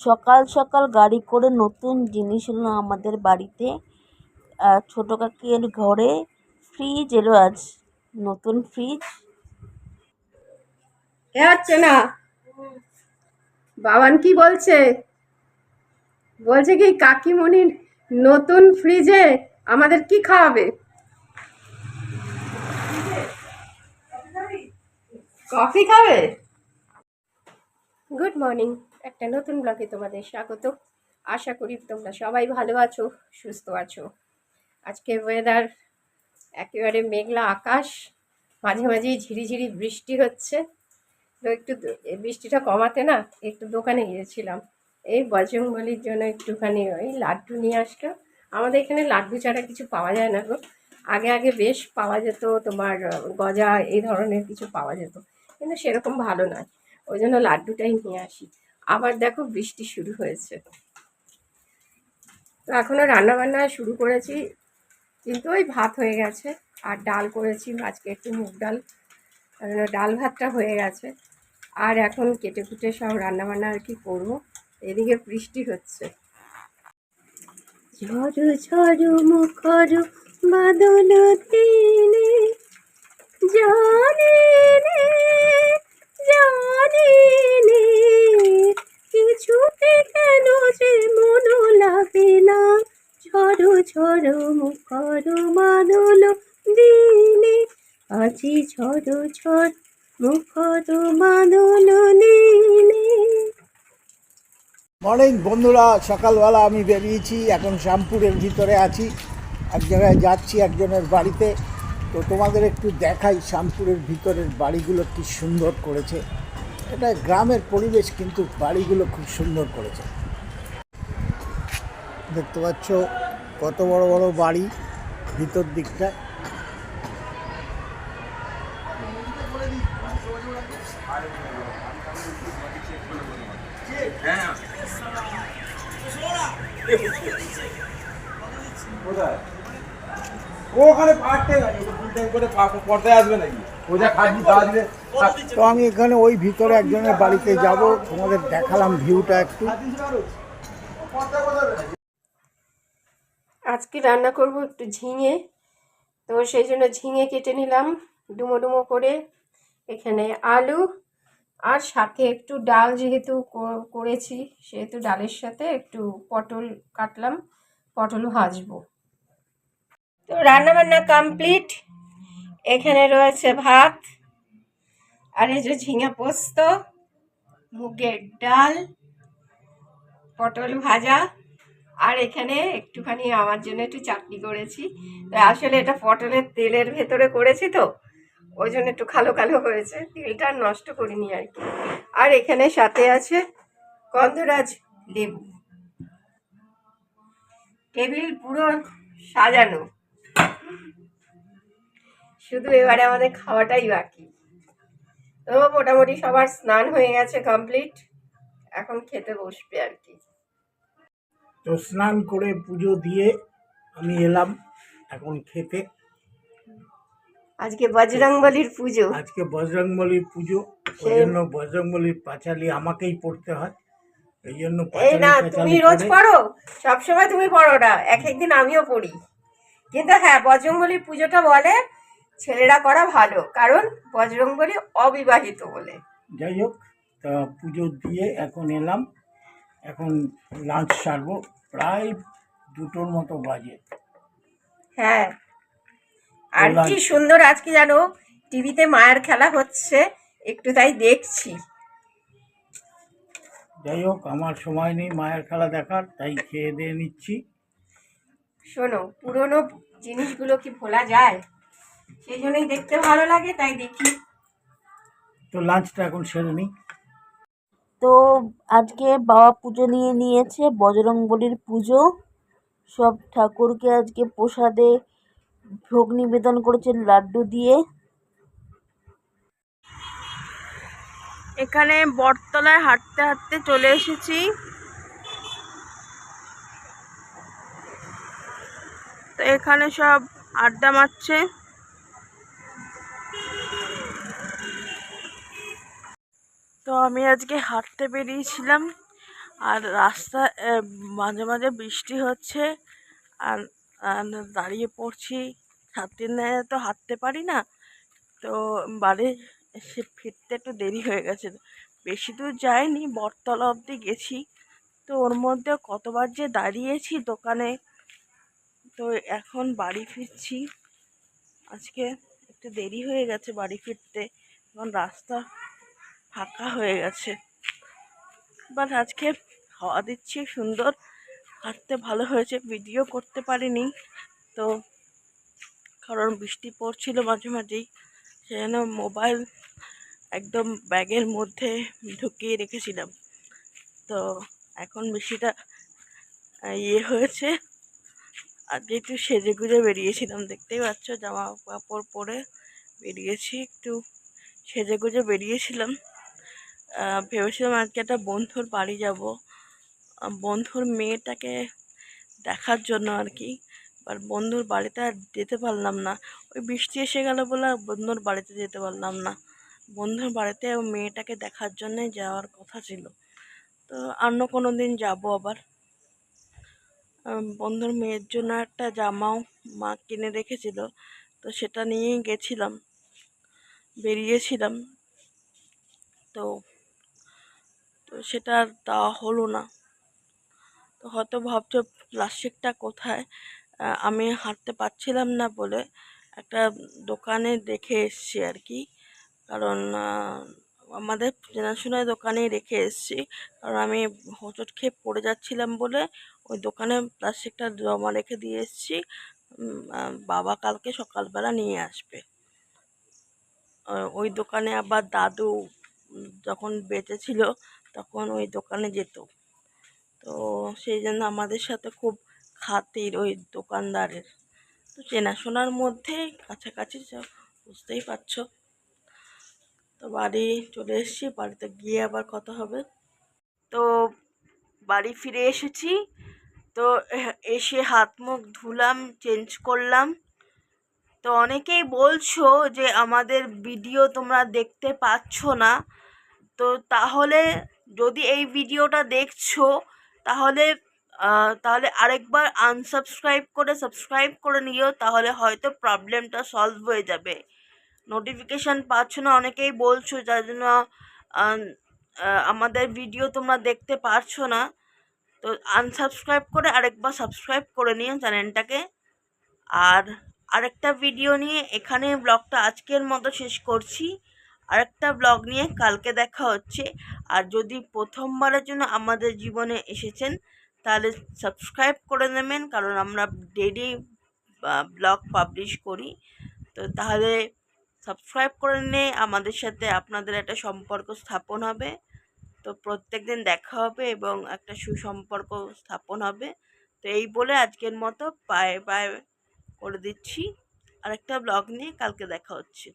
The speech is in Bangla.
সকাল সকাল গাড়ি করে নতুন জিনিস এলো আমাদের বাড়িতে আর ছোটো কাকির ঘরে ফ্রিজ এলো আজ। নতুন ফ্রিজ এ হচ্ছে না? বাবান কি বলছে? বলছে কি কাকিমণির নতুন ফ্রিজে আমাদের কি খাওয়াবে? কফি খাবে? গুড মর্নিং একটা নতুন ব্লগে তোমাদের স্বাগত। আশা করি তোমরা সবাই ভালো আছো, সুস্থ আছো। আজকে ওয়েদার একেবারে মেঘলা আকাশ, মাঝে মাঝেই ঝিরিঝিরি বৃষ্টি হচ্ছে। তো একটু বৃষ্টিটা কমাতে না একটু দোকানে গিয়েছিলাম। এই বজরংবলির জন্য একটুখানি ওই লাড্ডু নিয়ে আসলো আমাদের এখানে লাড্ডু ছাড়া কিছু পাওয়া যায় না গো। আগে আগে বেশ পাওয়া যেত, তোমার গজা, এই ধরনের কিছু পাওয়া যেত। কিন্তু সেরকম ভালো নয়। ওই জন্য লাড্ডুটাই নিয়ে আসি। আবার দেখো বৃষ্টি শুরু হয়েছে। তো এখনও রান্নাবান্না শুরু করেছি, কিন্তু ওই ভাত হয়ে গেছে, আর ডাল করেছি, আজকে একটু মুগ ডাল ডাল ভাতটা হয়ে গেছে। আর এখন কেটে কুটে সব রান্নাবান্না আর কি করব, এদিকে বৃষ্টি হচ্ছে। ঝড় ঝড়, মুখর, বাদল দিনে কেন যে মন লাগে না? ঝড় ঝড় মুখর বাদল দিনে। আজি ঝড় ঝড় মুখর বাদল দিনে। মর্নিং বন্ধুরা, সকালবেলা আমি বেরিয়েছি। এখন শ্যামপুরের ভিতরে আছি। এক জায়গায় যাচ্ছি একজনের বাড়িতে। তো তোমাদের একটু দেখাই, শ্যামপুরের ভিতরের বাড়িগুলো কি সুন্দর করেছে। এটা গ্রামের পরিবেশ, কিন্তু বাড়িগুলো খুব সুন্দর করেছে। দেখতে পাচ্ছ কত বড় বড় বাড়ি ভিতর দিকটা। ও ওখানে পাঠতে গেছে ফুল টাইম করে পড়তে আসবে নাকি? ও যা খাবি তা দিলে তো আমি এখানে ওই ভিতরে একজনের বাড়িতে যাব তোমাদের দেখালাম ভিউটা একটু। আজকে রান্না করব একটু ঝিঙে। তো সেই জন্য ঝিঙে কেটে নিলাম ডুমো ডুমো করে। এখানে আলু আর সাথে একটু ডাল যেহেতু কর- করেছি সেহেতু ডালের সাথে একটু পটল কাটলাম পটল ভাজবো। তো রান্না বান্না কমপ্লিট এখানে রয়েছে ভাত, আর এই যে ঝিঙে পোস্ত, মুগের ডাল, পটল ভাজা, আর এখানে একটুখানি আমার জন্য একটু চাটনি করেছি। আসলে এটা পটলের তেলের ভেতরে করেছি তো, ওই জন্য একটু কালো কালো হয়েছে, তেলটা নষ্ট করিনি আর কি। আর এখানে সাথে আছে গন্ধরাজ লেবু। টেবিল পুরো সাজানো। শুধু এবারে আমাদের খাওয়াটাই বাকি। তো মোটামুটি সবার স্নান হয়ে গেছে কমপ্লিট এখন খেতে বসবে আর কি। তো স্নান করে পুজো দিয়ে আমি এলাম এখন খেতে। আজকে বজরংবলির পুজো। আজকে বজরংবলির পুজো ওই সেই- জন্য বজরংবলির পাঁচালি আমাকেই পড়তে হয়। এই জন্য এই না তুমি রোজ পড়ো। সবসময় তুমি পড়ো না এক একদিন আমিও পড়ি। কিন্তু হ্যাঁ বজরংবলির পুজোটা বলে ছেলেরা করা ভালো কারণ বজরংবলী অবিবাহিত বলে। যাই হোক তা পুজো দিয়ে এখন এলাম। এখন লাঞ্চ সারবো প্রায় দুটোর মতো বাজে। হ্যাঁ। আর কি সুন্দর আজকে জানো টিভিতে মায়ের খেলা হচ্ছে একটু তাই দেখছি। যাই হোক আমার সময় নেই মায়ের খেলা দেখার তাই খেয়ে দিয়ে নিচ্ছি। শোনো পুরনো জিনিসগুলো কি ভোলা যায়? সেই জন্যই দেখতে ভালো লাগে তাই দেখি। তো লাঞ্চটা এখন সেরে নিই তো আজকে বাবা পুজো নিয়ে নিয়েছে বজরংবলির পুজো। সব ঠাকুরকে আজকে প্রসাদে ভোগ নিবেদন করেছে লাড্ডু দিয়ে। এখানে বটতলায় হাঁটতে হাঁটতে চলে এসেছি। তো এখানে সব আড্ডা মারছে। তো আমি আজকে হাঁটতে বেরিয়েছিলাম আর রাস্তা মাঝে মাঝে বৃষ্টি হচ্ছে আর দাঁড়িয়ে পড়ছি। ছাত্রী নেয় তো হাঁটতে পারি না, তো বাড়ি এসে ফিরতে একটু দেরি হয়ে গেছে। বেশি দূর যাইনি, বটতলা অবধি গেছি। তো ওর মধ্যে কতবার যে দাঁড়িয়েছি দোকানে, তো এখন বাড়ি ফিরছি। আজকে একটু দেরি হয়ে গেছে বাড়ি ফিরতে, এখন রাস্তা ফাঁকা হয়ে গেছে। বাট আজকে হাওয়া দিচ্ছে, সুন্দর। হাঁটতে ভালো হয়েছে, ভিডিও করতে পারিনি। তো কারণ বৃষ্টি পড়ছিল মাঝে মাঝেই সেজন্য মোবাইল একদম ব্যাগের মধ্যে ঢুকিয়ে রেখেছিলাম। তো এখন বৃষ্টিটা ইয়ে হয়েছে। আজকে একটু সেজে গুজে বেরিয়েছিলাম, দেখতেই পাচ্ছ, জামা কাপড় পরে বেরিয়েছি, একটু সেজে গুজে বেরিয়েছিলাম। ভেবেছিলাম আজকে একটা বন্ধুর বাড়ি যাব। বন্ধুর মেয়েটাকে দেখার জন্য আর কি। আর বন্ধুর বাড়িতে আর যেতে পারলাম না। ওই বৃষ্টি এসে গেল বলে বন্ধুর বাড়িতে যেতে পারলাম না। বন্ধুর বাড়িতে ও মেয়েটাকে দেখার জন্যে যাওয়ার কথা ছিল। তো অন্য কোনো দিন যাব আবার। বন্ধুর মেয়ের জন্য একটা জামাও মা কিনে রেখেছিল। তো সেটা নিয়েই গেছিলাম। বেরিয়েছিলাম। তো তো সেটা আর দেওয়া হলো না। তো হয়তো ভাবছ, প্লাস্টিকটা কোথায়? আমি হাঁটতে পারছিলাম না বলে একটা দোকানে দেখে এসছি আর কি। কারণ আমাদের চেনাশোনার দোকানেই রেখে এসছি। কারণ আমি হোঁচট খেয়ে পড়ে যাচ্ছিলাম বলে ওই দোকানে প্লাস্টিকটা জমা রেখে দিয়ে এসছি। বাবা কালকে সকালবেলা নিয়ে আসবে। ওই দোকানে আবার দাদু যখন বেঁচে ছিল তখন ওই দোকানে যেত। তো সেই জন্য আমাদের সাথে খুব খাতির ওই দোকানদারের। তো চেনাশোনার মধ্যে কাছাকাছি বুঝতেই পারছ। তো বাড়ি চলে এসেছি, বাড়িতে গিয়ে আবার কথা হবে। তো বাড়ি ফিরে এসেছি। তো এসে হাত মুখ ধুলাম, চেঞ্জ করলাম। তো অনেকেই বলছো যে আমাদের ভিডিও তোমরা দেখতে পাচ্ছ না। তো তাহলে যদি এই ভিডিওটা দেখছ, তাহলে তাহলে আরেকবার আনসাবস্ক্রাইব করে সাবস্ক্রাইব করে নিও, তাহলে হয়তো প্রবলেমটা সলভ হয়ে যাবে। নোটিফিকেশান পাচ্ছ না, অনেকেই বলছো, যার জন্য আমাদের ভিডিও তোমরা দেখতে পারছ না। তো আনসাবস্ক্রাইব করে আরেকবার সাবস্ক্রাইব করে নিও চ্যানেলটাকে আর আরেকটা ভিডিও নিয়ে এখানে ব্লগটা আজকের মতো শেষ করছি। আরেকটা ব্লগ নিয়ে কালকে দেখা হচ্ছে। আর যদি প্রথমবারের জন্য আমাদের জীবনে এসেছেন, তাহলে সাবস্ক্রাইব করে নেবেন, কারণ আমরা ডেলি ব্লগ পাবলিশ করি। তো তাহলে সাবস্ক্রাইব করে নিয়ে আমাদের সাথে আপনাদের একটা সম্পর্ক স্থাপন হবে। তো প্রত্যেক দিন দেখা হবে এবং একটা সুসম্পর্ক স্থাপন হবে। তো এই বলে আজকের মতো পায়ে পায়ে করে দিচ্ছি। আরেকটা ব্লগ নিয়ে কালকে দেখা হচ্ছে।